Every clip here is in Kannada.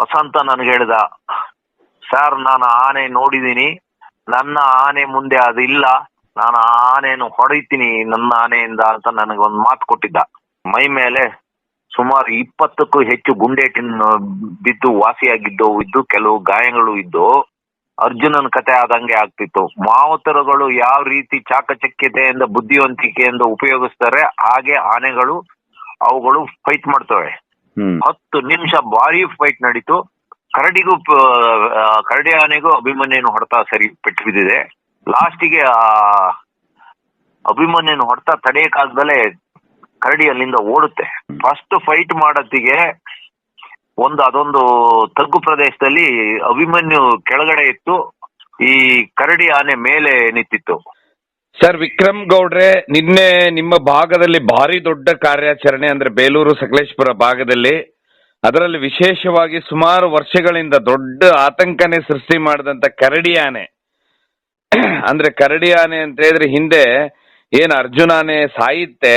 ವಸಂತ ನನಗೆ ಹೇಳ್ದ ಸರ್ ನಾನು ಆನೆ ನೋಡಿದೀನಿ. ನನ್ನ ಆನೆ ಮುಂದೆ ಅದಿಲ್ಲ. ನಾನು ಆ ಆನೆಯನ್ನು ಹೊಡಿತೀನಿ ನನ್ನ ಆನೆಯಿಂದ ಅಂತ ನನಗೊಂದು ಮಾತು ಕೊಟ್ಟಿದ್ದ. ಮೈ ಮೇಲೆ ಸುಮಾರು ಇಪ್ಪತ್ತಕ್ಕೂ ಹೆಚ್ಚು ಗುಂಡೇಟಿನ ಬಿದ್ದು ವಾಸಿಯಾಗಿದ್ದವು, ಇದ್ದು ಕೆಲವು ಗಾಯಗಳು ಇದ್ದು ಅರ್ಜುನನ ಕತೆ ಆದಂಗೆ ಆಗ್ತಿತ್ತು. ಮಾವುತರುಗಳು ಯಾವ ರೀತಿ ಚಾಕಚಕ್ಯತೆಯಿಂದ ಬುದ್ಧಿವಂತಿಕೆಯಿಂದ ಉಪಯೋಗಿಸ್ತಾರೆ, ಹಾಗೆ ಆನೆಗಳು ಅವುಗಳು ಫೈಟ್ ಮಾಡ್ತವೆ. ಹತ್ತು ನಿಮಿಷ ಭಾರಿ ಫೈಟ್ ನಡೀತು. ಕರಡಿಗೂ ಕರಡಿ ಆನೆಗೂ ಅಭಿಮನ್ಯನು ಹೊಡೆತ ಸರಿ ಪೆಟ್ಟು ಬಿದ್ದಿದೆ ಲಾಸ್ಟಿಗೆ ಆ ಅಭಿಮನ್ಯನು ಹೊಡೆತ ಮೇಲೆ ಕರಡಿ ಅಲ್ಲಿಂದ ಓಡುತ್ತೆ. ಫಸ್ಟ್ ಫೈಟ್ ಮಾಡೋತ್ತಿಗೆ ಒಂದು ಅದೊಂದು ತಗ್ಗು ಪ್ರದೇಶದಲ್ಲಿ ಅಭಿಮನ್ಯು ಕೆಳಗಡೆ ಇತ್ತು ಈ ಕರಡಿ ಆನೆ ಮೇಲೆ ನಿಂತಿತ್ತು. ಸರ್, ವಿಕ್ರಮ್ ಗೌಡ್ರೆ, ನಿನ್ನೆ ನಿಮ್ಮ ಭಾಗದಲ್ಲಿ ಭಾರಿ ದೊಡ್ಡ ಕಾರ್ಯಾಚರಣೆ ಅಂದ್ರೆ ಬೇಲೂರು ಸಕಲೇಶ್ಪುರ ಭಾಗದಲ್ಲಿ. ಅದರಲ್ಲಿ ವಿಶೇಷವಾಗಿ ಸುಮಾರು ವರ್ಷಗಳಿಂದ ದೊಡ್ಡ ಆತಂಕನೇ ಸೃಷ್ಟಿ ಮಾಡಿದಂತ ಕರಡಿ ಆನೆ. ಅಂದ್ರೆ ಕರಡಿ ಆನೆ ಅಂತ ಹೇಳಿದ್ರೆ ಹಿಂದೆ ಏನ್ ಅರ್ಜುನ ಆನೆ ಸಾಯುತ್ತೆ,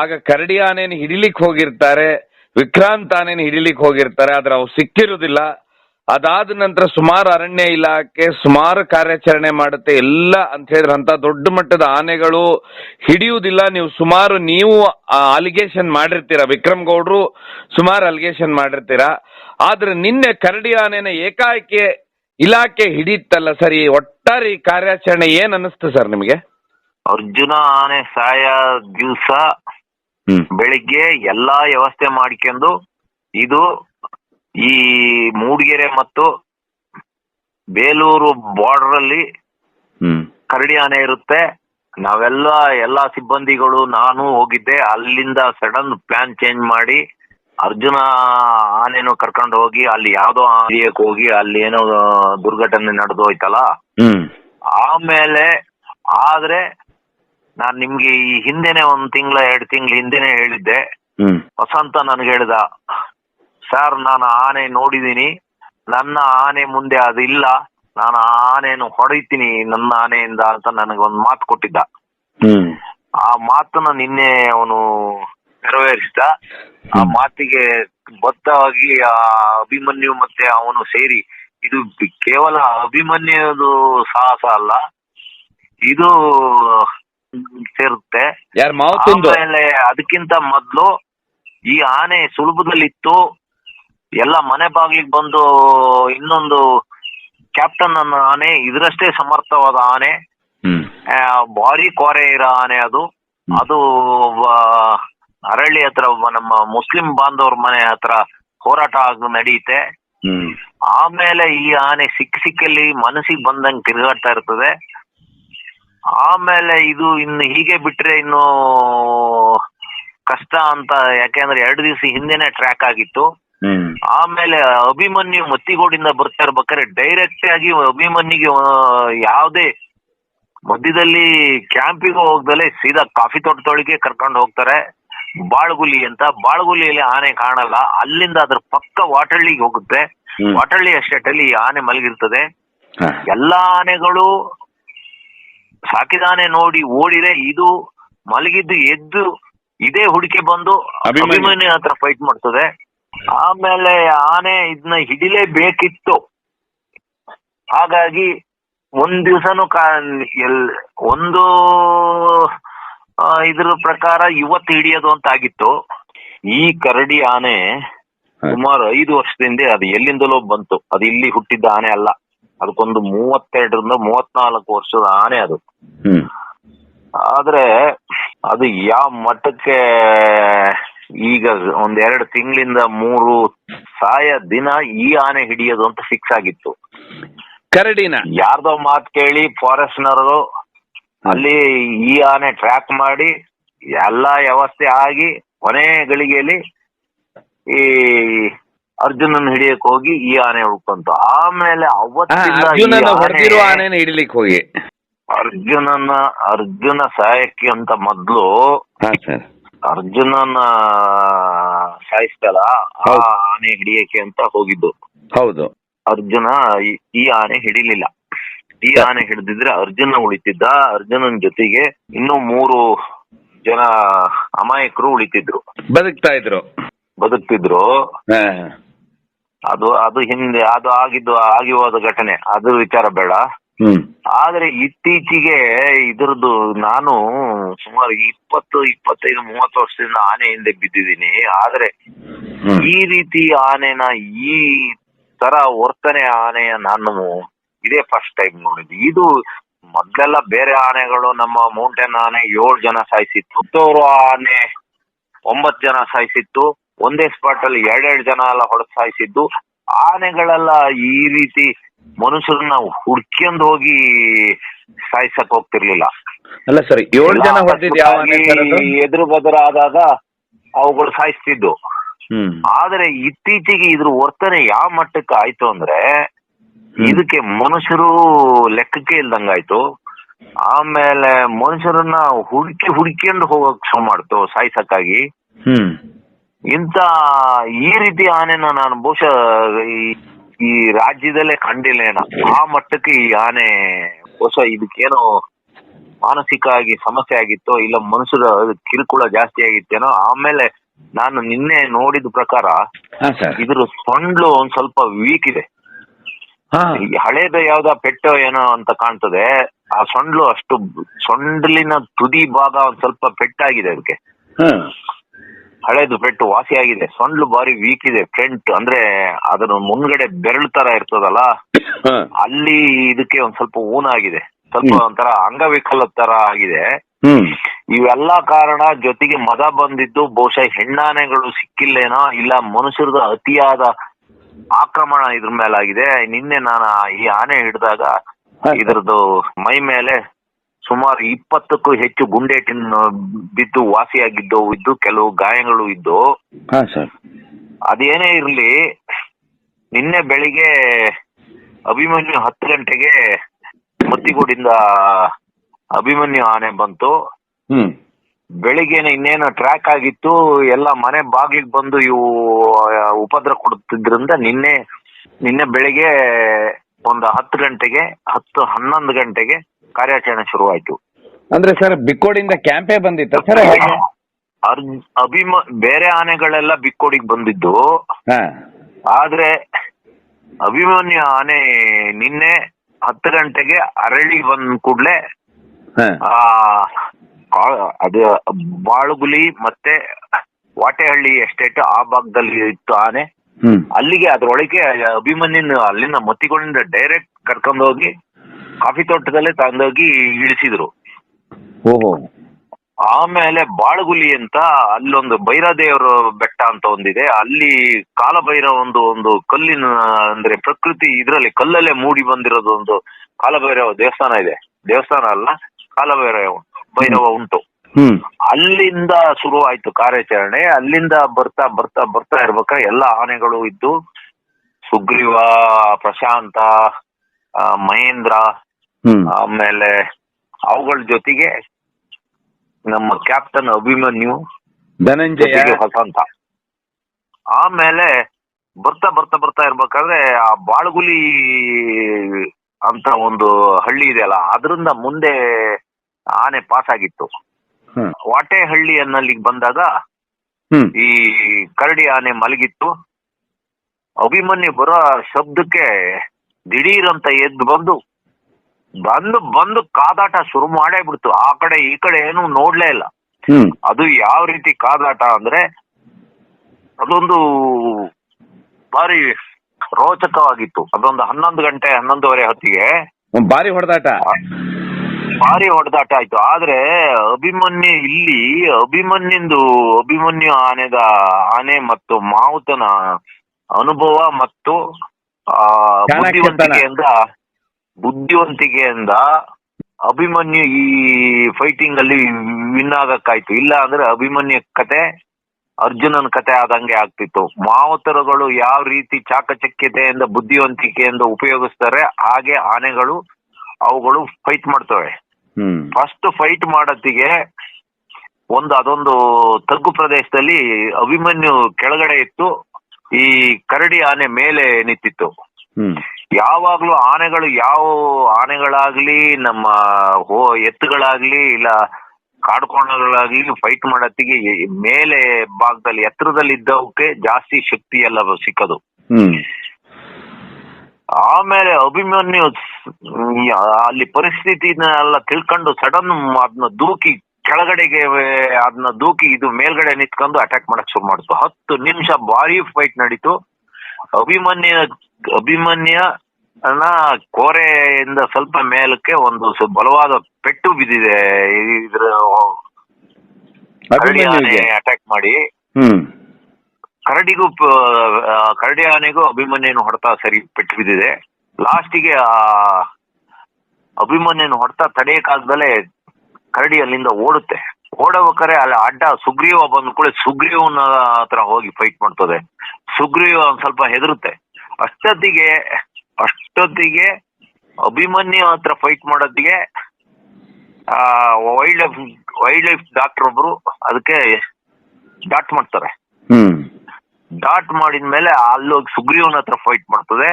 ಆಗ ಕರಡಿ ಆನೆನ ಹಿಡಿಲಿಕ್ಕೆ ಹೋಗಿರ್ತಾರೆ, ವಿಕ್ರಾಂತ್ ಆನೆನ ಹಿಡಿಲಿಕ್ಕೆ ಹೋಗಿರ್ತಾರೆ, ಆದ್ರೆ ಅವು ಸಿಕ್ಕಿರುವುದಿಲ್ಲ ಅದಾದ ನಂತರ ಸುಮಾರು ಅರಣ್ಯ ಇಲಾಖೆ ಸುಮಾರು ಕಾರ್ಯಾಚರಣೆ ಮಾಡುತ್ತೆ ಎಲ್ಲ ಅಂತ ಹೇಳಿದ್ರೆ ಅಂತ ದೊಡ್ಡ ಮಟ್ಟದ ಆನೆಗಳು ಹಿಡಿಯುವುದಿಲ್ಲ. ನೀವು ಸುಮಾರು ನೀವು ಅಲಿಗೇಷನ್ ಮಾಡಿರ್ತೀರಾ ವಿಕ್ರಮ್ ಗೌಡ್ರು ಸುಮಾರು ಅಲಿಗೇಷನ್ ಮಾಡಿರ್ತೀರಾ. ಆದ್ರೆ ನಿನ್ನೆ ಕರಡಿ ಆನೆನ ಏಕಾಏಕಿ ಇಲಾಖೆ ಹಿಡಿಯುತ್ತಲ್ಲ ಸರ್? ಈ ಒಟ್ಟಾರೆ ಈ ಕಾರ್ಯಾಚರಣೆ ಏನ್ ಅನಿಸ್ತು ಸರ್ ನಿಮಗೆ? ಅರ್ಜುನ ಆನೆ ಸಾಯ ದಿವಸ ಹ್ಮ್. ಬೆಳಿಗ್ಗೆ ಎಲ್ಲಾ ವ್ಯವಸ್ಥೆ ಮಾಡ್ಕೊಂಡು ಇದು ಈ ಮೂಡಿಗೆರೆ ಮತ್ತು ಬೇಲೂರು ಬಾರ್ಡರ್ ಅಲ್ಲಿ ಕರಡಿ ಆನೆ ಇರುತ್ತೆ. ನಾವೆಲ್ಲ ಎಲ್ಲಾ ಸಿಬ್ಬಂದಿಗಳು ನಾನು ಹೋಗಿದ್ದೆ. ಅಲ್ಲಿಂದ ಸಡನ್ ಪ್ಲಾನ್ ಚೇಂಜ್ ಮಾಡಿ ಅರ್ಜುನ ಆನೆನು ಕರ್ಕೊಂಡು ಹೋಗಿ ಅಲ್ಲಿ ಯಾವ್ದೋ ಏರಿಯಾಕ್ ಹೋಗಿ ಅಲ್ಲಿ ಏನೋ ದುರ್ಘಟನೆ ನಡೆದು ಹೋಯ್ತಲ್ಲ? ಆಮೇಲೆ ಆದ್ರೆ ನಾನ್ ನಿಮ್ಗೆ ಈ ಹಿಂದೆನೆ ಒಂದ್ ತಿಂಗಳ ಎರಡ್ ತಿಂಗಳ ಹಿಂದೆನೆ ಹೇಳಿದ್ದೆ. ವಸಂತ ನನಗೆ ಹೇಳ್ದ. ಸರ್ ನಾನು ಆನೆ ನೋಡಿದೀನಿ ನನ್ನ ಆನೆ ಮುಂದೆ ಅದಿಲ್ಲ. ನಾನು ಆ ಆನೆಯನ್ನು ಹೊಡಿತೀನಿ ನನ್ನ ಆನೆಯಿಂದ ಅಂತ ನನಗೊಂದು ಮಾತು ಕೊಟ್ಟಿದ್ದ. ಆ ಮಾತನ್ನ ನಿನ್ನೆ ಅವನು ನೆರವೇರಿಸಿದ. ಆ ಮಾತಿಗೆ ಬದ್ಧವಾಗಿ ಆ ಅಭಿಮನ್ಯು ಮತ್ತೆ ಅವನು ಸೇರಿ ಇದು ಕೇವಲ ಅಭಿಮನ್ಯುದು ಸಾಹಸ ಅಲ್ಲ ಇದು ಸೇರುತ್ತೆ. ಆಮೇಲೆ ಅದಕ್ಕಿಂತ ಮೊದ್ಲು ಈ ಆನೆ ಸುಲಭದಲ್ಲಿತ್ತು. ಎಲ್ಲ ಮನೆ ಬಾಗ್ಲಿಗೆ ಬಂದು ಇನ್ನೊಂದು ಕ್ಯಾಪ್ಟನ್ ಅನ್ನೋ ಆನೆ ಇದರಷ್ಟೇ ಸಮರ್ಥವಾದ ಆನೆ. ಭಾರಿ ಕೋರೆ ಇರೋ ಆನೆ ಅದು. ಅದು ಅರಳ್ಳಿ ಅರಳಿ ಹತ್ರ ನಮ್ಮ ಮುಸ್ಲಿಂ ಬಾಂಧವ್ರ ಮನೆ ಹತ್ರ ಹೋರಾಟ ಆಗ ನಡೆಯುತ್ತೆ ಆಮೇಲೆ ಈ ಆನೆ ಸಿಕ್ಕ ಸಿಕ್ಕಲ್ಲಿ ಮನಸ್ಸಿಗೆ ಬಂದಂಗೆ ತಿರುಗಾಡ್ತಾ ಇರ್ತದೆ. ಆಮೇಲೆ ಇದು ಇನ್ನು ಹೀಗೆ ಬಿಟ್ರೆ ಇನ್ನು ಕಷ್ಟ ಅಂತ ಯಾಕೆಂದ್ರೆ ಎರಡು ದಿವಸ ಹಿಂದೆನೆ ಟ್ರ್ಯಾಕ್ ಆಗಿತ್ತು. ಆಮೇಲೆ ಅಭಿಮನ್ಯು ಮತ್ತಿಗೋಡಿಂದ ಬರ್ತಾ ಇರ್ಬೇಕಾದ್ರೆ ಡೈರೆಕ್ಟ್ ಆಗಿ ಅಭಿಮನ್ಯುಗೆ ಯಾವ್ದೇ ಮಧ್ಯದಲ್ಲಿ ಕ್ಯಾಂಪಿಗೆ ಹೋಗ್ದಲೆ ಸೀದಾ ಕಾಫಿ ತೋಟದೊಳಗೆ ಕರ್ಕೊಂಡು ಹೋಗ್ತಾರೆ. ಬಾಳ್ಗುಲಿ ಅಂತ. ಬಾಳ್ಗುಲಿಯಲ್ಲಿ ಆನೆ ಕಾಣಲ್ಲ. ಅಲ್ಲಿಂದ ಅದ್ರ ಪಕ್ಕ ವಾಟಳ್ಳಿಗೆ ಹೋಗುತ್ತೆ. ವಾಟಳ್ಳಿ ಎಸ್ಟೇಟ್ ಅಲ್ಲಿ ಆನೆ ಮಲಗಿರ್ತದೆ. ಎಲ್ಲಾ ಆನೆಗಳು ಸಾಕಿದ ಆನೆ ನೋಡಿ ಓಡಿರೆ ಇದು ಮಲಗಿದ್ದು ಎದ್ದು ಇದೇ ಹುಡುಕಿ ಬಂದು. ಅಭಿಮನ್ಯು. ಹತ್ರ ಫೈಟ್ ಮಾಡ್ತದೆ. ಆಮೇಲೆ ಆನೆ ಇದನ್ನ ಹಿಡಿಲೇಬೇಕಿತ್ತು. ಹಾಗಾಗಿ ಒಂದ್ ದಿವ್ಸನು ಒಂದು ಇದ್ರ ಪ್ರಕಾರ ಇವತ್ತು ಹಿಡಿಯೋದು ಅಂತ ಆಗಿತ್ತು. ಈ ಕರಡಿ ಆನೆ. ಸುಮಾರು ಐದು ವರ್ಷದಿಂದ ಅದು ಎಲ್ಲಿಂದಲೋ ಬಂತು. ಅದು ಇಲ್ಲಿ ಹುಟ್ಟಿದ್ದ ಆನೆ ಅಲ್ಲ. ಅದಕ್ಕೊಂದು ಮೂವತ್ತೆರಡರಿಂದ ಮೂವತ್ನಾಲ್ಕು ವರ್ಷದ ಆನೆ ಅದು. ಆದ್ರೆ ಅದು ಯಾವ ಮಟ್ಟಕ್ಕೆ ಈಗ ಒಂದ್ ಎರಡು ತಿಂಗಳಿಂದ ಮೂರು ಸಾಯ ದಿನ ಈ ಆನೆ ಹಿಡಿಯೋದು ಅಂತ ಫಿಕ್ಸ್ ಆಗಿತ್ತು. ಕರಡಿನ. ಯಾರ್ದೋ ಮಾತ್ ಕೇಳಿ ಫಾರೆಸ್ಟ್ನವರು ಅಲ್ಲಿ ಈ ಆನೆ ಟ್ರ್ಯಾಕ್ ಮಾಡಿ ಎಲ್ಲಾ ವ್ಯವಸ್ಥೆ ಆಗಿ ಕೊನೆ ಗಳಿಗೆಯಲ್ಲಿ ಈ ಅರ್ಜುನನ್ ಹಿಡಿಯಕ್ ಹೋಗಿ ಈ ಆನೆ ಉಳ್ಕೊಂತು ಆಮೇಲೆ ಆನೆನ ಹಿಡಿಲಿಕ್ಕೆ ಹೋಗಿ. ಅರ್ಜುನನ ಅರ್ಜುನ ಸಾಯಕ್ಕೆ ಅಂತ ಮೊದ್ಲು ಅರ್ಜುನನ ಸಾಯಿಸ್ತಲ್ಲ ಆ ಆನೆ ಹಿಡಿಯಕ್ಕೆ ಅಂತ ಹೋಗಿದ್ದು. ಹೌದು. ಅರ್ಜುನ ಈ- ಆನೆ ಹಿಡಿಲಿಲ್ಲ. ಈ ಆನೆ ಹಿಡಿದಿದ್ರೆ ಅರ್ಜುನ ಉಳಿತಿದ್ದ. ಅರ್ಜುನನ್ ಜೊತೆಗೆ ಇನ್ನೂ ಮೂರು ಜನ ಅಮಾಯಕರು ಉಳಿತಿದ್ರು. ಬದುಕ್ತಾ ಇದ್ರು. ಬದುಕ್ತಿದ್ರು. ಅದು ಅದು ಹಿಂದೆ ಅದು ಆಗಿದ್ದು ಆಗಿ ಹೋದ ಘಟನೆ. ಅದ್ರ ವಿಚಾರ ಬೇಡ. ಆದ್ರೆ ಇತ್ತೀಚೆಗೆ ಇದ್ರದ್ದು ನಾನು ಸುಮಾರು ಇಪ್ಪತ್ತು ಇಪ್ಪತ್ತೈದು ಮೂವತ್ತು ವರ್ಷದಿಂದ ಆನೆ ಹಿಂದೆ ಬಿದ್ದಿದ್ದೀನಿ. ಆದ್ರೆ ಈ ರೀತಿ ಆನೆನ ಈ ತರ ವರ್ತನೆ ಆನೆಯ ನಾನು ಇದೇ ಫಸ್ಟ್ ಟೈಮ್ ನೋಡಿದ್ದು. ಇದು ಮೊದ್ಲೆಲ್ಲ ಬೇರೆ ಆನೆಗಳು ನಮ್ಮ ಮೌಂಟೇನ್ ಆನೆ ಏಳು ಜನ ಸಾಯಿಸಿತ್ತು. ಪುತ್ತೂರು ಆನೆ ಒಂಬತ್ತು ಜನ ಸಾಯಿಸಿತ್ತು. ಒಂದೇ ಸ್ಪಾಟ್ ಅಲ್ಲಿ ಎರಡೆರಡು ಜನ ಎಲ್ಲ ಹೊಡೆದು ಸಾಯಿಸಿದ್ದು. ಆನೆಗಳೆಲ್ಲ ಈ ರೀತಿ ಮನುಷ್ಯರನ್ನ ಹುಡ್ಕೊಂಡ್ ಹೋಗಿ ಸಾಯಿಸಕ್ ಹೋಗ್ತಿರ್ಲಿಲ್ಲ. ಅಲ್ಲ ಸರ್ ಏಳು ಜನ ಹೊಡೆದಿದ್ ಯಾವ ಆನೆ ಸರ್ ಅದು? ಎದುರು ಬದರ ಆದಾಗ ಅವುಗಳು ಸಾಯಿಸ್ತಿದ್ದು ಹ್ಮ್. ಆದ್ರೆ ಇತ್ತೀಚೆಗೆ ಇದ್ರ ವರ್ತನೆ ಯಾವ ಮಟ್ಟಕ್ಕೆ ಆಯ್ತು ಅಂದ್ರೆ ಇದಕ್ಕೆ ಮನುಷ್ಯರು ಲೆಕ್ಕಕ್ಕೆ ಇಲ್ದಂಗಾಯ್ತು. ಆಮೇಲೆ ಮನುಷ್ಯರನ್ನ ಹುಡುಕಿ ಹುಡುಕಿಕೊಂಡು ಹೋಗಕ್ ಶುರು ಮಾಡ್ತು ಸಾಯ್ಸಕ್ಕಾಗಿ. ಹ್ಮ್. ಇಂತ ಈ ರೀತಿ ಆನೆನ ನಾನು ಬಹುಶಃ ಈ- ಈ ರಾಜ್ಯದಲ್ಲೇ ಕಂಡಿಲ್ಲ ಏನೋ. ಆ ಮಟ್ಟಕ್ಕೆ ಈ ಆನೆ ಹೊಸ ಇದಕ್ಕೇನೋ ಮಾನಸಿಕ ಆಗಿ ಸಮಸ್ಯೆ ಆಗಿತ್ತೋ ಇಲ್ಲ ಮನುಷ್ಯರ ಕಿರುಕುಳ ಜಾಸ್ತಿ ಆಗಿತ್ತೇನೋ ಆಮೇಲೆ ನಾನು ನಿನ್ನೆ ನೋಡಿದ ಪ್ರಕಾರ ಇದ್ರ ಸೊಂಡ್ಲು ಒಂದ್ ಸ್ವಲ್ಪ ವೀಕ್ ಇದೆ. ಹಳೇದ ಯಾವ್ದ ಪೆಟ್ಟು ಏನೋ ಅಂತ ಕಾಣ್ತದೆ ಆ ಸೊಂಡ್ಲು ಅಷ್ಟು ಸೊಂಡ್ಲಿನ ತುದಿ ಭಾಗ ಒಂದ್ ಸ್ವಲ್ಪ ಪೆಟ್ಟಾಗಿದೆ ಅದಕ್ಕೆ. ಹಳೇದು ಪೆಟ್ಟು ವಾಸಿ ಆಗಿದೆ. ಸೊಂಡ್ಲು ಬಾರಿ ವೀಕ್ ಇದೆ ಫ್ರಂಟ್ ಅಂದ್ರೆ ಅದರ ಮುಂದ್ಗಡೆ ಬೆರಳು ತರ ಇರ್ತದಲ್ಲ ಅಲ್ಲಿ ಇದಕ್ಕೆ ಒಂದ್ ಸ್ವಲ್ಪ ಊನಾಗಿದೆ ಸ್ವಲ್ಪ ಹ್ಮ್. ಒಂಥರ ಅಂಗವಿಕಲ ತರ ಆಗಿದೆ. ಇವೆಲ್ಲಾ ಕಾರಣ ಜೊತೆಗೆ ಮದ ಬಂದಿದ್ದು ಬಹುಶಃ ಹೆಣ್ಣಾನೆಗಳು ಸಿಕ್ಕಿಲ್ಲೇನೋ ಇಲ್ಲ ಮನುಷ್ಯರದ ಅತಿಯಾದ ಆಕ್ರಮಣ ಇದ್ರ ಮೇಲಾಗಿದೆ. ನಿನ್ನೆ ನಾನು ಈ ಆನೆ ಹಿಡಿದಾಗ ಇದರದು ಇದ್ರದ್ದು ಮೈ ಮೇಲೆ ಸುಮಾರು ಇಪ್ಪತ್ತಕ್ಕೂ ಹೆಚ್ಚು ಗುಂಡೇಟಿನ ಬಿದ್ದು ವಾಸಿಯಾಗಿದ್ದವು ಇದ್ದು ಕೆಲವು ಗಾಯಗಳು ಇದ್ದು. ಹಾ ಸರ್. ಅದೇನೇ ಇರ್ಲಿ ನಿನ್ನೆ ಬೆಳಿಗ್ಗೆ ಅಭಿಮನ್ಯು ಹತ್ತು ಗಂಟೆಗೆ ಮತ್ತಿಗೂಡಿಂದ ಅಭಿಮನ್ಯು ಆನೆ ಬಂತು. ಹ್ಮ್. ಬೆಳಿಗ್ಗೆನೆ ಇನ್ನೇನು ಟ್ರ್ಯಾಕ್ ಆಗಿತ್ತು ಎಲ್ಲ ಮನೆ ಬಾಗಿಲಿಗೆ ಬಂದು ಇವು ಉಪದ್ರ ಕೊಡುತ್ತಿದ್ರಿಂದ ನಿನ್ನೆ ನಿನ್ನೆ ಬೆಳಿಗ್ಗೆ ಒಂದು ಹತ್ತು ಗಂಟೆಗೆ ಹತ್ತು ಹನ್ನೊಂದು ಗಂಟೆಗೆ ಕಾರ್ಯಾಚರಣೆ ಶುರುವಾಯ್ತು. ಅಂದ್ರೆ ಸರ್ ಬಿಕ್ಕೋಡಿಂದ ಕ್ಯಾಂಪೇ ಬಂದಿತ್ತು ಸರ್ ಅರ್ಜ್ ಅಭಿಮ ಬೇರೆ ಆನೆಗಳೆಲ್ಲ ಬಿಕ್ಕೋಡಿಗೆ ಬಂದಿದ್ದು. ಆದ್ರೆ ಅಭಿಮನ್ಯು ಆನೆ ನಿನ್ನೆ ಹತ್ತು ಗಂಟೆಗೆ ಅರಳಿ ಬಂದ ಕೂಡ್ಲೆ ಆ ಅದು ಬಾಳುಗುಲಿ ಮತ್ತೆ ವಾಟೆಹಳ್ಳಿ ಎಸ್ಟೇಟ್ ಆ ಭಾಗದಲ್ಲಿ ಇತ್ತು ಆನೆ. ಅಲ್ಲಿಗೆ ಅದ್ರೊಳಗೆ ಅಭಿಮನ್ಯನ್ ಅಲ್ಲಿಂದ ಮತ್ತಿಗೊಂಡಿಂದ ಡೈರೆಕ್ಟ್ ಕರ್ಕೊಂಡೋಗಿ ಕಾಫಿ ತೋಟದಲ್ಲೇ ತಂದೋಗಿ ಇಳಿಸಿದ್ರು. ಓಹೋ. ಆಮೇಲೆ ಬಾಳಗುಲಿ ಅಂತ ಅಲ್ಲೊಂದು ಭೈರದೇವರ ಬೆಟ್ಟ ಅಂತ ಒಂದಿದೆ. ಅಲ್ಲಿ ಕಾಲಭೈರವ ಒಂದು ಒಂದು ಕಲ್ಲಿನ ಅಂದ್ರೆ ಪ್ರಕೃತಿ ಇದ್ರಲ್ಲಿ ಕಲ್ಲಲ್ಲೇ ಮೂಡಿ ಬಂದಿರೋದು ಒಂದು ಕಾಲಭೈರವ ದೇವಸ್ಥಾನ ಇದೆ. ದೇವಸ್ಥಾನ ಅಲ್ಲ ಕಾಲಭೈರವ ಭೈರವ ಉಂಟು. ಅಲ್ಲಿಂದ ಶುರು ಆಯ್ತು ಕಾರ್ಯಾಚರಣೆ. ಅಲ್ಲಿಂದ ಬರ್ತಾ ಬರ್ತಾ ಬರ್ತಾ ಇರ್ಬೇಕಾ ಎಲ್ಲ ಆನೆಗಳು ಇದ್ದು ಸುಗ್ರೀವ ಪ್ರಶಾಂತ ಮಹೇಂದ್ರ ಆಮೇಲೆ ಅವುಗಳ ಜೊತೆಗೆ ನಮ್ಮ ಕ್ಯಾಪ್ಟನ್ ಅಭಿಮನ್ಯು ಧನಂಜಯ. ಹೊಸಂತ ವಸಂತ. ಆಮೇಲೆ ಬರ್ತಾ ಬರ್ತಾ ಬರ್ತಾ ಇರ್ಬೇಕಾದ್ರೆ ಆ ಬಾಳ್ಗುಲಿ ಅಂತ ಒಂದು ಹಳ್ಳಿ ಇದೆಯಲ್ಲ ಅದರಿಂದ ಮುಂದೆ ಆನೆ ಪಾಸ್ ಆಗಿತ್ತು. ವಾಟೆ ವಾಟೆಹಳ್ಳಿ ಅನ್ನಲ್ಲಿಗೆ ಬಂದಾಗ ಈ ಕರಡಿ ಆನೆ ಮಲಗಿತ್ತು. ಅಭಿಮನ್ಯು ಬರೋ ಶಬ್ದಕ್ಕೆ ದಿಢೀರ್ ಅಂತ ಎದ್ದು ಬಂದು ಬಂದು ಬಂದು ಕಾದಾಟ ಶುರು ಮಾಡೇ ಬಿಡ್ತು ಆ ಕಡೆ ಈ ಕಡೆ ಏನು ನೋಡ್ಲೇ ಇಲ್ಲ. ಅದು ಯಾವ ರೀತಿ ಕಾದಾಟ ಅಂದ್ರೆ ಅದೊಂದು ಬಾರಿ ರೋಚಕವಾಗಿತ್ತು. ಅದೊಂದು ಹನ್ನೊಂದು ಗಂಟೆ ಹನ್ನೊಂದುವರೆ ಹೊತ್ತಿಗೆ ಬಾರಿ ಹೊಡೆದಾಟ. ಭಾರಿ ಹೊಡೆದಾಟ ಆಯ್ತು. ಆದ್ರೆ ಅಭಿಮನ್ಯು ಇಲ್ಲಿ ಅಭಿಮನ್ಯಂದು ಅಭಿಮನ್ಯು ಆನೆದ ಆನೆ ಮತ್ತು ಮಾವುತನ ಅನುಭವ ಮತ್ತು ಆ. ಬುದ್ಧಿವಂತಿಕೆಯಿಂದ ಬುದ್ಧಿವಂತಿಕೆಯಿಂದ ಅಭಿಮನ್ಯು ಈ ಫೈಟಿಂಗ್ ಅಲ್ಲಿ ವಿನ್ ಆಗಕ್ಕಾಯ್ತು. ಇಲ್ಲ ಅಂದ್ರೆ ಅಭಿಮನ್ಯು ಕತೆ ಅರ್ಜುನನ್ ಕತೆ ಆದಂಗೆ ಆಗ್ತಿತ್ತು. ಮಾವತರುಗಳು ಯಾವ ರೀತಿ ಚಾಕಚಕ್ಯತೆಯಿಂದ ಬುದ್ಧಿವಂತಿಕೆಯಿಂದ ಉಪಯೋಗಿಸ್ತಾರೆ ಹಾಗೆ ಆನೆಗಳು ಅವುಗಳು ಫೈಟ್ ಮಾಡ್ತವೆ. ಫಸ್ಟ್ ಫೈಟ್ ಮಾಡತ್ತಿಗೆ ಒಂದು ಅದೊಂದು ತಗ್ಗು ಪ್ರದೇಶದಲ್ಲಿ ಅಭಿಮನ್ಯು ಕೆಳಗಡೆ ಇತ್ತು. ಈ ಕರಡಿ ಆನೆ ಮೇಲೆ ನಿಂತಿತ್ತು. ಹ್ಮ್. ಯಾವಾಗ್ಲೂ ಆನೆಗಳು ಯಾವ ಆನೆಗಳಾಗ್ಲಿ ನಮ್ಮ ಹೋ ಎತ್ತುಗಳಾಗ್ಲಿ ಇಲ್ಲ ಕಾಡ್ಕೊಂಡಾಗ್ಲಿ ಫೈಟ್ ಮಾಡತ್ತಿಗೆ ಮೇಲೆ ಭಾಗದಲ್ಲಿ ಎತ್ತರದಲ್ಲಿ ಇದ್ದವಕ್ಕೆ ಜಾಸ್ತಿ ಶಕ್ತಿ ಎಲ್ಲ ಸಿಕ್ಕದು. ಆಮೇಲೆ ಅಭಿಮನ್ಯು ಅಲ್ಲಿ ಪರಿಸ್ಥಿತಿನ ಎಲ್ಲ ತಿಳ್ಕೊಂಡು ಸಡನ್ ಅದನ್ನ ದೂಕಿ ಕೆಳಗಡೆಗೆ ಅದನ್ನ ದೂಕಿ ಇದು ಮೇಲ್ಗಡೆ ನಿಂತ್ಕೊಂಡು ಅಟ್ಯಾಕ್ ಮಾಡಕ್ ಶುರು ಮಾಡ್ತು. ಹತ್ತು ನಿಮಿಷ ಭಾರಿ ಫೈಟ್ ನಡೀತು. ಅಭಿಮನ್ಯ ಅಭಿಮನ್ಯ ಕೋರೆಯಿಂದ ಸ್ವಲ್ಪ ಮೇಲಕ್ಕೆ ಒಂದು ಬಲವಾದ ಪೆಟ್ಟು ಬಿದ್ದಿದೆ. ಇದ್ರ ಅಭಿಮನ್ಯುಗೆ ಅಟ್ಯಾಕ್ ಮಾಡಿ. ಹ್ಮ್. ಕರಡಿಗೂ ಪ- ಆ, ಕರಡಿ ಆನೆಗೂ ಅಭಿಮನ್ಯನ ಹೊಡೆತ ಸರಿ ಪೆಟ್ಟು ಬಿದ್ದಿದೆ. ಲಾಸ್ಟಿಗೆ ಆ ಅಭಿಮನ್ಯನ ಹೊಡೆತ ತಡೆಯಕ್ಕಾಗ್ದಲೆ ಕರಡಿ ಅಲ್ಲಿಂದ ಓಡುತ್ತೆ. ಓಡಬೇಕಾರೆ ಅಲ್ಲಿ ಅಡ್ಡ ಸುಗ್ರೀವ ಬಂದ ಕೂಡ ಸುಗ್ರೀವನ ಹತ್ರ ಹೋಗಿ ಫೈಟ್ ಮಾಡ್ತದೆ. ಸುಗ್ರೀವ ಒಂದ್ ಸ್ವಲ್ಪ ಹೆದರುತ್ತೆ. ಅಷ್ಟೊತ್ತಿಗೆ ಅಷ್ಟೊತ್ತಿಗೆ ಅಭಿಮನ್ಯು ಹತ್ರ ಫೈಟ್ ಮಾಡೋದಿಗೆ ಆ wildlife wildlife doctor ಒಬ್ರು ಅದಕ್ಕೆ ಡಾಟ್ ಮಾಡ್ತಾರೆ. ಡಾಟ್ ಮಾಡಿದ್ಮೇಲೆ ಅಲ್ಲೋಗಿ ಸುಗ್ರೀವನ ಹತ್ರ ಫೈಟ್ ಮಾಡ್ತದೆ.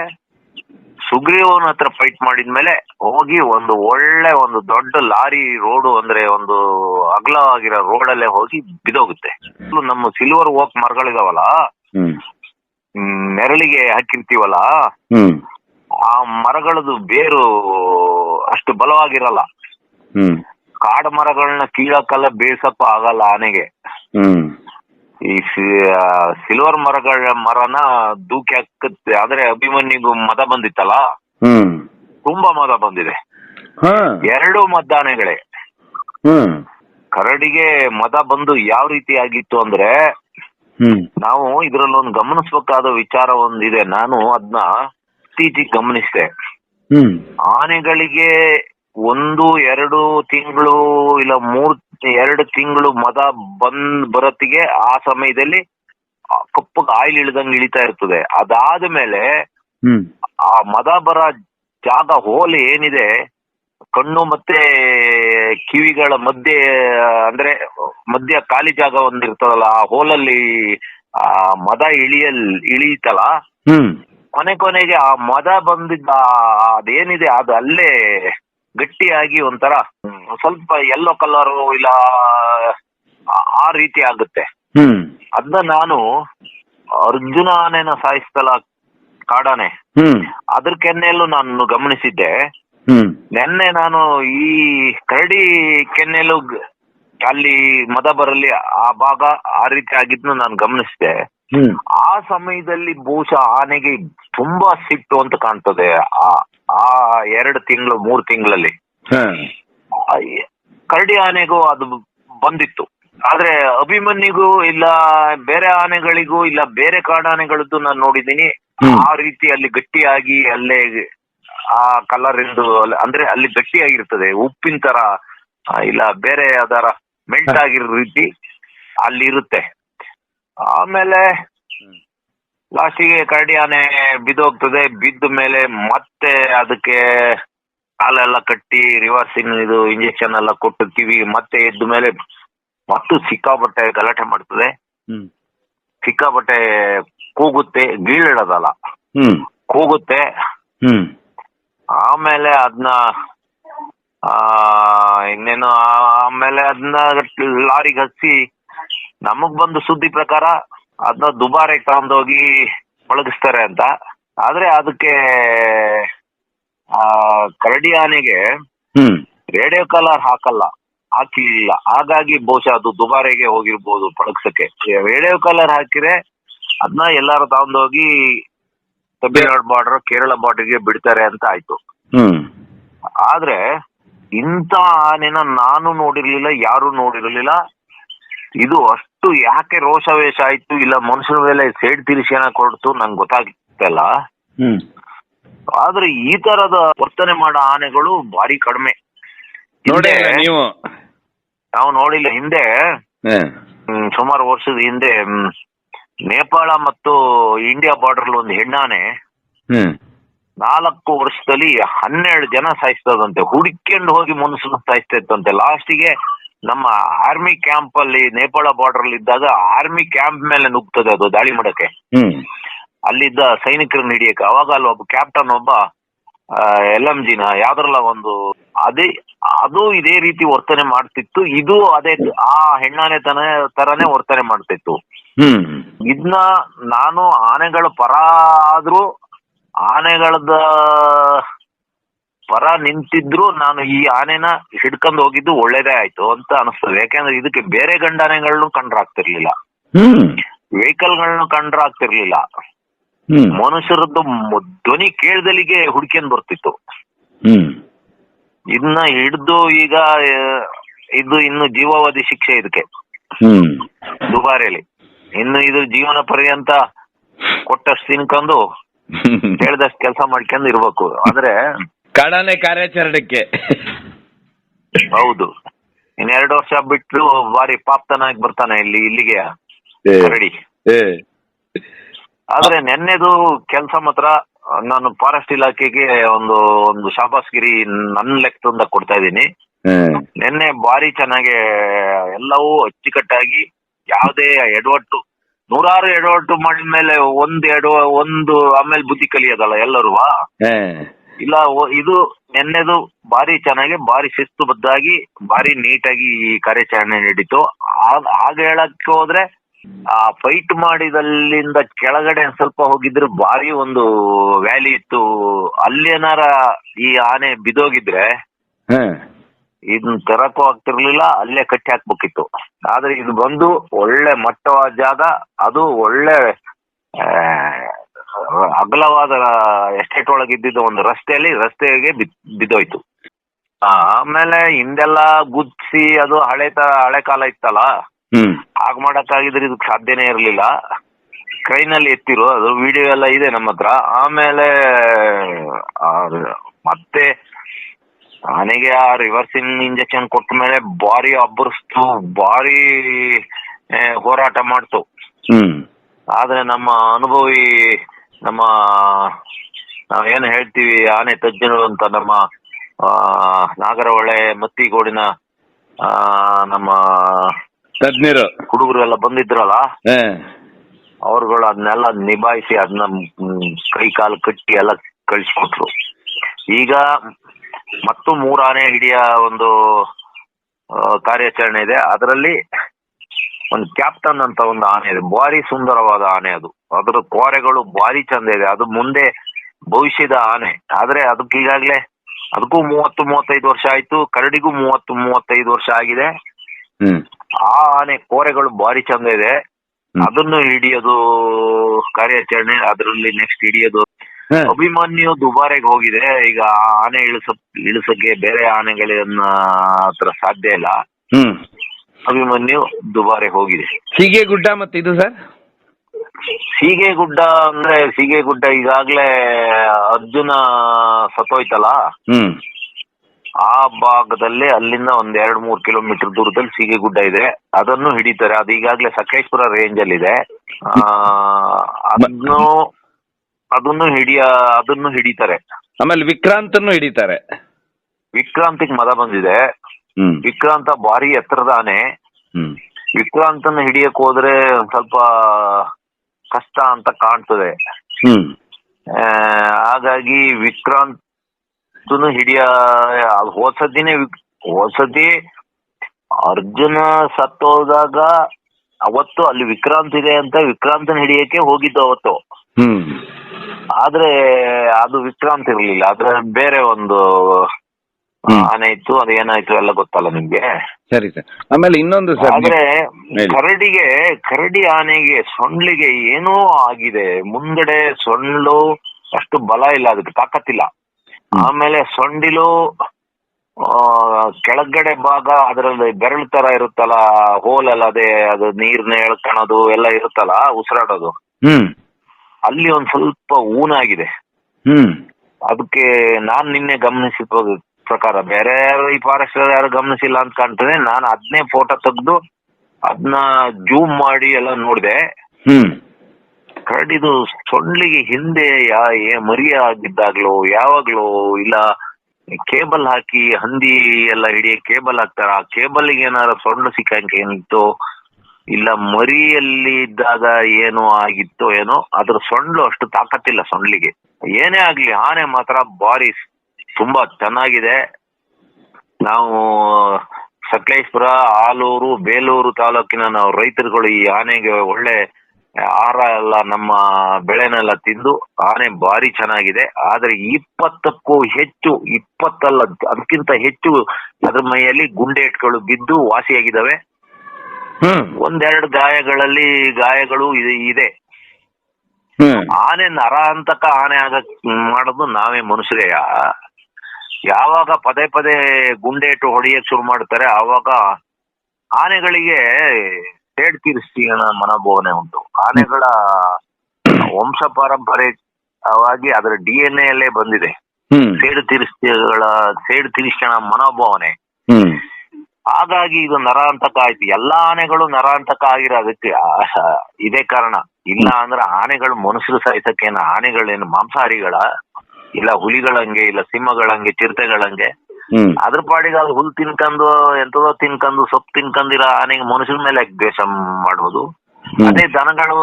ಸುಗ್ರೀವನ ಹತ್ರ ಫೈಟ್ ಮಾಡಿದ್ಮೇಲೆ ಹೋಗಿ ಒಂದು ಒಳ್ಳೆ ಒಂದು ದೊಡ್ಡ ಲಾರಿ ರೋಡು ಅಂದ್ರೆ ಒಂದು ಅಗಲವಾಗಿರೋ ರೋಡಲ್ಲೇ ಹೋಗಿ ಬಿದೋಗುತ್ತೆ ನಮ್ಮ ಸಿಲ್ವರ್ ಓಕ್ ಮರಗಳಿದಾವಲ್ಲ ನೆರಳಿಗೆ ಹಾಕಿರ್ತೀವಲ್ಲ ಹ್ಮ್. ಆ ಮರಗಳದು ಬೇರು ಅಷ್ಟು ಬಲವಾಗಿರಲ್ಲ. ಹ್ಮ್. ಕಾಡು ಮರಗಳನ್ನ ಕೀಳಕ್ಕೆಲ್ಲ ಬೇಸಪ್ಪ ಆಗಲ್ಲ ಆನೆಗೆ. ಹ್ಮ್. ಈ ಸಿಲ್ವರ್ ಮರಗಳ ಮರನ ದೂಕಿ ಹಾಕತ್ತೆ. ಆದ್ರೆ ಅಭಿಮನ್ಯಿಗೂ ಮದ ಬಂದಿತ್ತಲ್ಲ? ಹ್ಮ್. ತುಂಬಾ ಮದ ಬಂದಿದೆ. ಹಾ. ಎರಡು ಮದ್ದಾನೆಗಳೇ. ಹ್ಮ್. ಕರಡಿಗೆ ಮದ ಬಂದು ಯಾವ ರೀತಿ ಆಗಿತ್ತು ಅಂದ್ರೆ ನಾವು ಇದ್ರಲ್ಲಿ ಒಂದು ಗಮನಿಸಬೇಕಾದ ವಿಚಾರ ಒಂದಿದೆ. ನಾನು ಅದನ್ನ ಇತ್ತೀಚೆಗೆ ಗಮನಿಸಿದೆ. ಆನೆಗಳಿಗೆ ಒಂದು ಎರಡು ತಿಂಗಳು ಇಲ್ಲ ಮೂರ್ ಎರಡು ತಿಂಗಳು ಮದ ಬಂದ್ ಬರತ್ತಿಗೆ ಆ ಸಮಯದಲ್ಲಿ ಕಪ್ಪಗೆ ಆಯಿಲ್ ಇಳ್ದಂಗ್ ಇಳಿತಾ ಇರ್ತದೆ. ಅದಾದ ಮೇಲೆ ಆ ಮದ ಬರ ಜಾಗ ಹೋಲ್ ಏನಿದೆ ಕಣ್ಣು ಮತ್ತೆ ಕಿವಿಗಳ ಮಧ್ಯೆ ಅಂದ್ರೆ ಮಧ್ಯ ಖಾಲಿ ಜಾಗ ಒಂದಿರ್ತದಲ್ಲ ಆ ಹೋಲಲ್ಲಿ ಆ ಮದ ಇಳಿಯಲ್ ಇಳಿಯಿತಲ್ಲ ಹ್ಮ್. ಕೊನೆ ಕೊನೆಗೆ ಆ ಮದ ಬಂದಿದ್ದ ಆ ಅದೇನಿದೆ ಅದು ಅಲ್ಲೇ ಗಟ್ಟಿಯಾಗಿ ಒಂಥರ ಸ್ವಲ್ಪ ಯೆಲ್ಲೋ ಕಲರ್ ಇಲ್ಲ ಆ- ಆ ರೀತಿ ಆಗುತ್ತೆ. ಹ್ಮ್. ಅದನ್ನ ನಾನು ಅರ್ಜುನ ಆನೆನ ಸಾಯಿಸ್ತಲ್ಲ ಕಾಡಾನೆ. ಹ್ಮ್. ಅದ್ರ ಕೆನ್ನೆಯಲ್ಲೂ ನಾನು ಗಮನಿಸಿದ್ದೆ. ನೆನ್ನೆ ನಾನು ಈ ಕರಡಿ ಕೆನ್ನೆಲು ಅಲ್ಲಿ ಮದ ಬರಲಿ ಆ ಭಾಗ ಆ ರೀತಿ ಆಗಿದ್ನು ನಾನು ಗಮನಿಸಿದೆ. ಆ ಸಮಯದಲ್ಲಿ ಬಹುಶಃ ಆನೆಗೆ ತುಂಬಾ ಸಿಟ್ಟು ಅಂತ ಕಾಣ್ತದೆ. ಆ ಆ ಎರಡು ತಿಂಗಳು ಮೂರು ತಿಂಗಳಲ್ಲಿ. ಕರಡಿ ಆನೆಗೂ ಅದು ಬಂದಿತ್ತು. ಆದ್ರೆ ಅಭಿಮನ್ಯಿಗೂ ಇಲ್ಲ ಬೇರೆ ಆನೆಗಳಿಗೂ ಇಲ್ಲ ಬೇರೆ ಕಾಡಾನೆಗಳದ್ದು ನಾನು ನೋಡಿದೀನಿ ಆ ರೀತಿ ಅಲ್ಲಿ ಗಟ್ಟಿಯಾಗಿ ಅಲ್ಲೇ ಆ ಕಲರ್ ಇಂದು ಅಂದ್ರೆ ಅಲ್ಲಿ ಗಟ್ಟಿಯಾಗಿರ್ತದೆ ಉಪ್ಪಿನ ತರ ಇಲ್ಲ ಬೇರೆ ಅದರ ಮೆಲ್ಟ್ ಆಗಿರೋ ರೀತಿ ಅಲ್ಲಿ ಇರುತ್ತೆ. ಆಮೇಲೆ ಲಾಸ್ಟಿಗೆ ಕರಡಿ ಆನೆ ಬಿದ್ದೋಗ್ತದೆ ಬಿದ್ದ ಮೇಲೆ ಮತ್ತೆ ಅದಕ್ಕೆ ಕಾಲೆಲ್ಲ ಕಟ್ಟಿ ರಿವರ್ಸಿನ್ ಇದು ಇಂಜೆಕ್ಷನ್ ಎಲ್ಲ ಕೊಟ್ಟು ಕಿವಿ ಮತ್ತೆ ಎದ್ದ ಮೇಲೆ ಮತ್ತು ಸಿಕ್ಕಾಪಟ್ಟೆ ಗಲಾಟೆ ಮಾಡ್ತದೆ. ಸಿಕ್ಕಾಪಟ್ಟೆ ಕೂಗುತ್ತೆ ಗೀಳಿಡೋದಲ್ಲ. ಕೂಗುತ್ತೆ. ಆಮೇಲೆ ಅದನ್ನ ಆ ಇನ್ನೇನು ಆಮೇಲೆ ಅದನ್ನ ಲಾರಿಗೆ ಹಚ್ಚಿ ನಮಗ್ ಬಂದು ಸುದ್ದಿ ಪ್ರಕಾರ ಅದನ್ನ ದುಬಾರೆ ತಗೊಂಡೋಗಿ ಮೊಳಗಿಸ್ತಾರೆ ಅಂತ. ಆದ್ರೆ ಅದಕ್ಕೆ ಆ ಕರಡಿ ಆನೆಗೆ ಹ್ಮ್. ರೇಡಿಯೋ ಕಲರ್ ಹಾಕಲ್ಲ ಹಾಕಿಲ್ಲ. ಹಾಗಾಗಿ ಬಹುಶಃ ಅದು ದುಬಾರೆಗೆ ಹೋಗಿರ್ಬೋದು ಪಳಗ್ಸಕ್ಕೆ. ರೇಡಿಯೋ ಕಲರ್ ಹಾಕಿದ್ರೆ ಅದನ್ನ ಎಲ್ಲಾರು ತಗೊಂಡೋಗಿ ತಮಿಳ್ನಾಡು ಬಾರ್ಡರ್ ಕೇರಳ ಬಾರ್ಡರ್ಗೆ ಬಿಡ್ತಾರೆ ಅಂತ ಆಯ್ತು. ಹ್ಮ್. ಆದ್ರೆ ಇಂತ ಆನೆನ ನಾನು ನೋಡಿರ್ಲಿಲ್ಲ ಯಾರು ನೋಡಿರ್ಲಿಲ್ಲ. ಇದು ಅಷ್ಟು ಯಾಕೆ ರೋಷಾವೇಶ ಆಯ್ತು ಇಲ್ಲ ಮನುಷ್ಯನ ಮೇಲೆ ಸೇಡ್ ತಿರ್ಸಿಯನ ಕೊಡ್ತು ನಂಗೆ ಗೊತ್ತಾಗಿತ್ತಲ್ಲ ಹ್ಮ್. ಆದ್ರೆ ಈ ತರದ ವರ್ತನೆ ಮಾಡೋ ಆನೆಗಳು ಭಾರಿ ಕಡಿಮೆ. ನೋಡಿ ನೀವು. ನಾವು ನೋಡಿಲ್ಲ ಹಿಂದೆ ಸುಮಾರು ವರ್ಷದ ಹಿಂದೆ ನೇಪಾಳ ಮತ್ತು ಇಂಡಿಯಾ ಬಾರ್ಡರ್ ಒಂದು ಹೆಣ್ಣಾನೆ ಹ್ಮ್. ನಾಲ್ಕು ವರ್ಷದಲ್ಲಿ ಹನ್ನೆರಡು ಜನ ಸಾಯಿಸ್ತದಂತೆ ಹುಡುಕೊಂಡು ಹೋಗಿ ಮನುಷ್ಯನ ಸಾಯಿಸ್ತಾ ಇತ್ತಂತೆ ಲಾಸ್ಟಿಗೆ ನಮ್ಮ ಆರ್ಮಿ ಕ್ಯಾಂಪ್ ಅಲ್ಲಿ ನೇಪಾಳ ಬಾರ್ಡರ್ ಅಲ್ಲಿ ಇದ್ದಾಗ ಆರ್ಮಿ ಕ್ಯಾಂಪ್ ಮೇಲೆ ನುಗ್ತದೆ ಅದು ದಾಳಿ ಮಾಡಕ್ಕೆ. ಅಲ್ಲಿದ್ದ ಸೈನಿಕರನ್ನ ಹಿಡಿಯಕ್ಕೆ. ಅವಾಗ ಅಲ್ಲಿ ಒಬ್ಬ ಕ್ಯಾಪ್ಟನ್ ಒಬ್ಬ ಎಲ್ ಎಂ ಜಿನ ಯಾವ್ದ್ರಲ್ಲ ಒಂದು ಅದೇ ಅದು ಇದೇ ರೀತಿ ವರ್ತನೆ ಮಾಡ್ತಿತ್ತು. ಇದು ಅದೇ ಆ ಹೆಣ್ಣಾನೆ ತನ ತರಾನೇ ವರ್ತನೆ ಮಾಡ್ತಿತ್ತು. ಇದನ್ನ ನಾನು ಆನೆಗಳ ಪರ ಆದ್ರೂ ಆನೆಗಳದ ಪರ ನಿಂತಿದ್ರು ನಾನು ಈ ಆನೆನ ಹಿಡ್ಕೊಂಡು ಹೋಗಿದ್ದು ಒಳ್ಳೇದೇ ಆಯ್ತು ಅಂತ ಅನಿಸ್ತದೆ. ಯಾಕಂದ್ರೆ ಇದಕ್ಕೆ ಬೇರೆ ಗಂಡಾನೆಗಳನ್ನು ಕಂಡ್ರಾಗ್ತಿರ್ಲಿಲ್ಲ. ವೆಹಿಕಲ್ಗಳನ್ನು ಕಂಡ್ರಾಗ್ತಿರ್ಲಿಲ್ಲ. ಮನುಷ್ಯರದ್ದು ಧ್ವನಿ ಕೇಳ್ದಲಿಗೆ ಹುಡ್ಕೊಂಡ್ ಬರ್ತಿತ್ತು. ಇದನ್ನ ಹಿಡ್ದು ಈಗ ಇದು ಇನ್ನು ಜೀವಾವಧಿ ಶಿಕ್ಷೆ ಇದಕ್ಕೆ. ದುಬಾರಿಯಲ್ಲಿ. ಇನ್ನು ಇದು ಜೀವನ ಪರ್ಯಂತ ಕೊಟ್ಟಷ್ಟು ತಿನ್ಕೊಂಡು ಹೇಳ್ದಷ್ಟು ಕೆಲಸ ಮಾಡ್ಕೊಂಡು ಇರ್ಬೇಕು. ಆದ್ರೆ ಕಾಡಾನೆ ಕಾರ್ಯಾಚರಣೆಗೆ. ಹೌದು. ಇನ್ನೆರಡು ವರ್ಷ ಬಿಟ್ಟು ಬಾರಿ ಪಾಪ್ತನಾಗಿ ಬರ್ತಾನೆ ಇಲ್ಲಿ ಇಲ್ಲಿಗೆ. ರೆಡಿ ಆದ್ರೆ ನೆನ್ನೆದು ಕೆಲಸ ಮಾತ್ರ ನಾನು ಫಾರೆಸ್ಟ್ ಇಲಾಖೆಗೆ ಒಂದು ಒಂದು ಶಾಬಾಸ್ಗಿರಿ ನನ್ನ ಲೆಕ್ಕದಿಂದ ಕೊಡ್ತಾ ಇದ್ದೀನಿ. ನಿನ್ನೆ ಬಾರಿ ಚೆನ್ನಾಗಿ ಎಲ್ಲವೂ ಅಚ್ಚುಕಟ್ಟಾಗಿ ಯಾವುದೇ ಎಡವಟ್ಟು ನೂರಾರು ಎಡವಟ್ಟು ಮಾಡಿದ ಮೇಲೆ ಒಂದು ಎಡ ಒಂದು ಆಮೇಲೆ ಬುದ್ಧಿ ಕಲಿಯೋದಲ್ಲ ಎಲ್ಲರೂ? ಇಲ್ಲ ಇದು ನಿನ್ನೆದು ಬಾರಿ ಚೆನ್ನಾಗಿ ಬಾರಿ ಶಿಸ್ತುಬದ್ಧಾಗಿ ಬಾರಿ ನೀಟಾಗಿ ಈ ಕಾರ್ಯಾಚರಣೆ ನಡೀತು. ಆಗ ಹೇಳಕ್ಕೆ ಹೋದ್ರೆ ಆ ಫೈಟ್ ಮಾಡಿದಲ್ಲಿಂದ ಕೆಳಗಡೆ ಸ್ವಲ್ಪ ಹೋಗಿದ್ರೆ ಬಾರಿ ಒಂದು ವ್ಯಾಲಿ ಇತ್ತು. ಅಲ್ಲಿ ಏನಾರ ಈ ಆನೆ ಬಿದೋಗಿದ್ರೆ. ಇದನ್ನ ತರಕ್ಕೂ ಆಗ್ತಿರ್ಲಿಲ್ಲ ಅಲ್ಲೇ ಕಟ್ಟಿ ಹಾಕ್ಬೇಕಿತ್ತು. ಆದ್ರೆ ಇದು ಬಂದು ಒಳ್ಳೆ ಮಟ್ಟವಾದ ಜಾಗ ಅದು ಒಳ್ಳೆ ಅಗಲವಾದ ಎಸ್ಟೇಟ್ ಒಳಗೆ ಇದ್ದಿದ್ದು ಒಂದು ರಸ್ತೆಯಲ್ಲಿ ರಸ್ತೆಗೆ ಬಿದ್- ಬಿದ್ದೋಯ್ತು. ಆಮೇಲೆ ಹಿಂದೆಲ್ಲ ಗುದ್ಸಿ ಅದು ಹಳೆ ತರ ಹಳೆ ಕಾಲ ಇತ್ತಲ್ಲ? ಹಾಗ ಮಾಡಕ್ಕಾಗಿದ್ರೆ ಇದಕ್ಕೆ ಸಾಧ್ಯನೇ ಇರಲಿಲ್ಲ. ಕೈನಲ್ಲಿ ಎತ್ತಿರೋ ಅದು ವಿಡಿಯೋ ಎಲ್ಲ ಇದೆ ನಮ್ಮ ಹತ್ರ. ಆಮೇಲೆ ಮತ್ತೆ ಆನೆಗೆ ಆ ರಿವರ್ಸಿಂಗ್ ಇಂಜೆಕ್ಷನ್ ಕೊಟ್ಟ ಮೇಲೆ ಭಾರಿ ಅಬ್ಬರಿಸ್ತು ಭಾರಿ ಹೋರಾಟ ಮಾಡ್ತು. ಹ್ಮ್. ಆದ್ರೆ ನಮ್ಮ ಅನುಭವಿ ನಮ್ಮ ನಾವ್ ಏನ್ ಹೇಳ್ತೀವಿ ಆನೆ ತಜ್ಞರು ಅಂತ ನಮ್ಮ ಆ, ನಾಗರಹೊಳೆ ಮತ್ತಿಗೋಡಿನ ಆ, ನಮ್ಮ ತಜ್ಞರು. ಹುಡುಗರು ಎಲ್ಲ ಬಂದಿದ್ರಲ್ಲ? ಅವ್ರುಗಳು ಅದನ್ನೆಲ್ಲ ನಿಭಾಯಿಸಿ ಅದನ್ನ ಕೈ ಕಾಲು ಕಟ್ಟಿ ಎಲ್ಲ ಕಳ್ಸಿಕೊಟ್ರು. ಈಗ ಮತ್ತು ಮೂರು ಆನೆ ಹಿಡಿಯ ಒಂದು ಕಾರ್ಯಾಚರಣೆ ಇದೆ. ಅದರಲ್ಲಿ ಒಂದು ಕ್ಯಾಪ್ಟನ್ ಅಂತ ಒಂದು ಆನೆ ಇದೆ. ಭಾರಿ ಸುಂದರವಾದ ಆನೆ ಅದು. ಅದರ ಕೋರೆಗಳು ಭಾರಿ ಚಂದ ಇದೆ. ಅದು ಮುಂದೆ ಭವಿಷ್ಯದ ಆನೆ. ಆದ್ರೆ ಅದಕ್ಕೆ ಈಗಾಗಲೇ ಅದಕ್ಕೂ ಮೂವತ್ತು ಮೂವತ್ತೈದು ವರ್ಷ ಆಯ್ತು. ಕರಡಿಗೂ ಮೂವತ್ತು ಮೂವತ್ತೈದು ವರ್ಷ ಆಗಿದೆ. ಆ ಆನೆ ಕೋರೆಗಳು ಭಾರಿ ಚಂದ ಇದೆ. ಅದನ್ನು ಹಿಡಿಯೋದು ಕಾರ್ಯಾಚರಣೆ. ಅದರಲ್ಲಿ ನೆಕ್ಸ್ಟ್ ಹಿಡಿಯೋದು. ಅಭಿಮನ್ಯು ದುಬಾರೆಗೆ ಹೋಗಿದೆ. ಈಗ ಆನೆ ಇಳಿಸ ಇಳಿಸಕ್ಕೆ ಬೇರೆ ಆನೆಗಳನ್ನ ಹತ್ರ ಸಾಧ್ಯ ಇಲ್ಲ. ಅಭಿಮನ್ಯು ದುಬಾರೆ ಹೋಗಿದೆ. ಸೀಗೆಗುಡ್ಡ ಮತ್ತೆ ಇದು ಸರ್? ಸೀಗೆಗುಡ್ಡ ಅಂದ್ರೆ ಸೀಗೆಗುಡ್ಡ ಈಗಾಗ್ಲೇ ಅರ್ಜುನ ಸತ್ತೋಯ್ತಲ್ಲ? ಆ ಭಾಗದಲ್ಲಿ ಅಲ್ಲಿಂದ ಒಂದ್ ಎರಡ್ ಮೂರ್ ಕಿಲೋಮೀಟರ್ ದೂರದಲ್ಲಿ ಸೀಗೆ ಗುಡ್ಡ ಇದೆ. ಅದನ್ನು ಹಿಡಿತಾರೆ. ಅದು ಈಗಾಗ್ಲೇ ಸಕಲೇಶ್ಪುರ ರೇಂಜ್ ಅಲ್ಲಿ ಇದೆ. ಆ, ಅದನ್ನು ಅದನ್ನು ಹಿಡಿಯ ಅದನ್ನು ಹಿಡಿತಾರೆ. ಆಮೇಲೆ ವಿಕ್ರಾಂತನ್ನು ಹಿಡಿತಾರೆ. ವಿಕ್ರಾಂತಿಗ್ ಮದ ಬಂದಿದೆ. ಹ್ಮ್. ವಿಕ್ರಾಂತ ಭಾರಿ ಎತ್ತರದ ಆನೆ ಹ್ಮ್. ವಿಕ್ರಾಂತನ ಹಿಡಿಯಕ್ ಹೋದ್ರೆ ಒಂದ್ ಸ್ವಲ್ಪ ಕಷ್ಟ ಅಂತ ಕಾಣ್ತದೆ. ಹ್ಮ್. ಆ, ಹಾಗಾಗಿ ವಿಕ್ರಾಂತನು ಹಿಡಿಯ ಹೊಸದಿನೇ ಹೋಸದಿ ಅರ್ಜುನ ಸತ್ತೋದಾಗ ಅವತ್ತು ಅಲ್ಲಿ ವಿಕ್ರಾಂತ್ ಇದೆ ಅಂತ ವಿಕ್ರಾಂತನ ಹಿಡಿಯಕ್ಕೆ ಹೋಗಿದ್ದು ಅವತ್ತು. ಹ್ಮ್. ಆದ್ರೆ ಅದು ವಿಕ್ರಾಂತ್ ಇರ್ಲಿಲ್ಲ. ಆದ್ರೆ ಬೇರೆ ಒಂದು. ಆನೆ ಇತ್ತು ಅದು ಏನಾಯ್ತು ಎಲ್ಲ ಗೊತ್ತಲ್ಲ ನಿಮ್ಗೆ? ಸರಿ ಸರ್. ಆಮೇಲೆ ಇನ್ನೊಂದು ಸರ್ ಆದ್ರೆ. ಕರಡಿಗೆ ಕರಡಿ ಆನೆಗೆ ಸೊಂಡ್ಲಿಗೆ ಏನೋ ಆಗಿದೆ. ಮುಂದಡೆ ಸೊಂಡ್ಲು ಅಷ್ಟು ಬಲ ಇಲ್ಲ ಅದಕ್ಕೆ ತಾಕತ್ತಿಲ್ಲ. ಆಮೇಲೆ ಸೊಂಡಿಲು ಕೆಳಗಡೆ ಭಾಗ ಅದರಲ್ಲಿ ಬೆರಳು ತರ ಇರುತ್ತಲ್ಲ ಹೋಲ್ ಅಲ್ಲದೆ ಅದೇ ಅದು ನೀರ್ನ ಎಳ್ಕೊಳೋದು ಎಲ್ಲ ಇರುತ್ತಲ್ಲ ಉಸಿರಾಡೋದು. ಹ್ಮ್. ಅಲ್ಲಿ ಒಂದ್ ಸ್ವಲ್ಪ ಊನಾಗಿದೆ. ಹ್ಮ್. ಅದಕ್ಕೆ ನಾನ್ ನಿನ್ನೆ ಗಮನಿಸಿದ ಪ್ರಕಾರ. ಬೇರೆ ಯಾರು ಈ ಫಾರೆಸ್ಟ್ ಯಾರು ಗಮನಿಸಿಲ್ಲ ಅಂತ ಕಾಣ್ತದೆ. ನಾನು ಅದನ್ನೇ ಫೋಟೋ ತೆಗೆದು ಅದನ್ನ ಜೂಮ್ ಮಾಡಿ ಎಲ್ಲ ನೋಡಿದೆ. ಹ್ಮ್. ಇದು ಸೊಳ್ಳಿಗೆ ಹಿಂದೆ ಯಾ ಏ ಮರಿ ಆಗಿದ್ದಾಗ್ಲೋ ಯಾವಾಗ್ಲೋ ಇಲ್ಲ ಕೇಬಲ್ ಹಾಕಿ ಹಂದಿ ಎಲ್ಲ ಹಿಡಿಯ ಕೇಬಲ್ ಹಾಕ್ತಾರ? ಆ ಕೇಬಲ್ ಏನಾರ ಸೊಳ್ಳು ಸಿಕ್ಕಂಗೆ ಏನಿತ್ತು? ಇಲ್ಲ ಮರಿಯಲ್ಲಿ ಇದ್ದಾಗ ಏನೋ ಆಗಿತ್ತೋ ಏನೋ, ಅದ್ರ ಸೊಂಡ್ಲು ಅಷ್ಟು ತಾಕತ್ತಿಲ್ಲ ಸೊಂಡ್ಲಿಗೆ. ಏನೇ ಆಗ್ಲಿ, ಆನೆ ಮಾತ್ರ ಬಾರಿ ತುಂಬಾ ಚೆನ್ನಾಗಿದೆ. ನಾವು, ಸಕಲೇಶ್ಪುರ, ಆಲೂರು, ಬೇಲೂರು ತಾಲೂಕಿನ ನಾವು ರೈತರುಗಳು ಈ ಆನೆಗೆ ಒಳ್ಳೆ ಆಹಾರ ಎಲ್ಲ ನಮ್ಮ ಬೆಳೆನೆಲ್ಲ ತಿಂದು, ಆನೆ ಬಾರಿ ಚೆನ್ನಾಗಿದೆ. ಆದ್ರೆ ಇಪ್ಪತ್ತಕ್ಕೂ ಹೆಚ್ಚು, ಇಪ್ಪತ್ತಲ್ಲ, ಅದಕ್ಕಿಂತ ಹೆಚ್ಚು ಅದ್ರ ಮೈಯಲ್ಲಿ ಗುಂಡೇಟ್ಗಳು ಬಿದ್ದು ವಾಸಿಯಾಗಿದ್ದಾವೆ. ಒಂದೆರಡು ಗಾಯಗಳಲ್ಲಿ ಗಾಯಗಳು ಇದೆ- ಆನೆ ನರ ಅಂತಕ ಆನೆ ಆಗ ಮಾಡೋದು ನಾವೇ ಮನುಷ್ಯರೇ. ಯಾವಾಗ ಪದೇ ಪದೇ ಗುಂಡೇಟು ಹೊಡೆಯಕ್ ಶುರು ಮಾಡ್ತಾರೆ ಆವಾಗ ಆನೆಗಳಿಗೆ ಸೇಡ್ ತೀರಿಸ್ತೀನ ಮನೋಭಾವನೆ ಉಂಟು. ಆನೆಗಳ ವಂಶ ಪಾರಂಪರ್ಯವಾಗಿ ಅದರ ಡಿ ಎನ್ ಎ ಬಂದಿದೆ. ಸೇಡು ತೀರಿಸ್ಗಳ ಸೇಡು ತೀರಿಸ್ಕೋಣ ಮನೋಭಾವನೆ. ಹಾಗಾಗಿ ಇದು ನರಾಂತಕ ಆಯ್ತು. ಎಲ್ಲಾ ಆನೆಗಳು ನರಾಂತಕ ಆಗಿರೋದಕ್ಕೆ ಇದೇ ಕಾರಣ. ಇಲ್ಲ ಅಂದ್ರೆ ಆನೆಗಳು ಮನುಷ್ಯರು ಸಹಿತಕ್ಕೇನು ಆನೆಗಳೇನು ಮಾಂಸಾಹಾರಿಗಳ ಇಲ್ಲ ಹುಲಿಗಳಂಗೆ ಇಲ್ಲ ಸಿಂಹಗಳಂಗೆ ಚಿರತೆಗಳಂಗೆ. ಅದ್ರ ಪಾಡಿಗೆ ಅದು ಹುಲ್ ತಿನ್ಕಂದು ಎಂತದೋ ತಿನ್ಕಂದು ಸೊಪ್ಪು ತಿನ್ಕಂದಿರ ಆನೆಗೆ ಮನುಷ್ಯರ ಮೇಲೆ ದ್ವೇಷ ಮಾಡೋದು ಅದೇ ದನಗಳು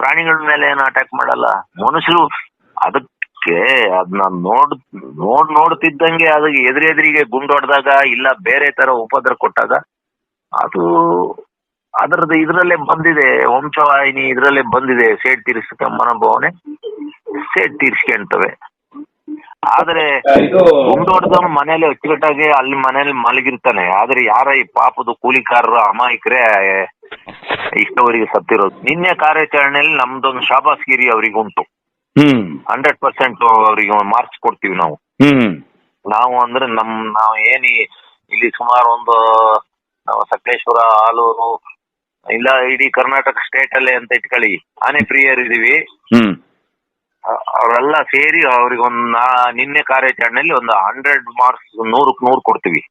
ಪ್ರಾಣಿಗಳ ಮೇಲೆ ಏನು ಅಟ್ಯಾಕ್ ಮಾಡಲ್ಲ. ಮನುಷ್ಯರು ಅದಕ್ಕೆ ಅದನ್ನ ನೋಡ್ ನೋಡ್ ನೋಡ್ತಿದ್ದಂಗೆ ಅದಕ್ಕೆ ಎದುರೆದುರಿಗೆ ಗುಂಡು ಹೊಡೆದಾಗ ಇಲ್ಲ ಬೇರೆ ತರ ಉಪದ್ರ ಕೊಟ್ಟಾಗ ಅದು ಅದರದ್ದು ಇದ್ರಲ್ಲೇ ಬಂದಿದೆ. ವಂಶವಾಹಿನಿ ಇದ್ರಲ್ಲೇ ಬಂದಿದೆ. ಸೇಡ್ ತೀರಿಸಕ ಮನೋಭಾವನೆ ಸೇಡ್ ತೀರ್ಸ್ಕೊಂತವೆ. ಆದ್ರೆ ಇದು ಗುಂಡು ಹೊಡೆದವನು ಮನೇಲಿ ಅಚ್ಚುಕಟ್ಟಾಗಿ ಅಲ್ಲಿ ಮನೇಲಿ ಮಲಗಿರ್ತಾನೆ. ಆದ್ರೆ ಯಾರ ಈ ಪಾಪದ ಕೂಲಿಕಾರರ ಅಮಾಯಕರೇ ಇಷ್ಟವರಿಗೆ ಸತ್ತಿರೋದು. ನಿನ್ನೆ ಕಾರ್ಯಾಚರಣೆಯಲ್ಲಿ ನಮ್ದೊಂದು ಶಾಬಾಸ್ಗಿರಿ ಅವ್ರಿಗೆ ಉಂಟು ಹ್ಮ್. ಹಂಡ್ರೆಡ್ ಪರ್ಸೆಂಟ್ ಅವರಿಗೆ ಮಾರ್ಕ್ಸ್ ಕೊಡ್ತೀವಿ ನಾವು. ಹ್ಮ್. ನಾವು ಅಂದ್ರೆ ನಮ್ ನಾವು ಏನಿ ಇಲ್ಲಿ ಸುಮಾರು ಒಂದು ನಾವು ಸಕಲೇಶ್ವರ ಆಲೂರು ಇಲ್ಲ ಇಡೀ ಕರ್ನಾಟಕ ಸ್ಟೇಟ್ ಅಲ್ಲೇ ಅಂತ ಇಟ್ಕೊಳ್ಳಿ. ಆನೆ ಪ್ರಿಯರ್ ಇದೀವಿ. ಹ್ಮ್. ಅವರೆಲ್ಲ ಸೇರಿ ಅವ್ರಿಗೆ ಒಂದ್ ನಾ ನಿನ್ನೆ ಕಾರ್ಯಾಚರಣೆಯಲ್ಲಿ ಒಂದು ಹಂಡ್ರೆಡ್ ಮಾರ್ಕ್ಸ್ ನೂರಕ್ಕೆ ನೂರು ಕೊಡ್ತೀವಿ.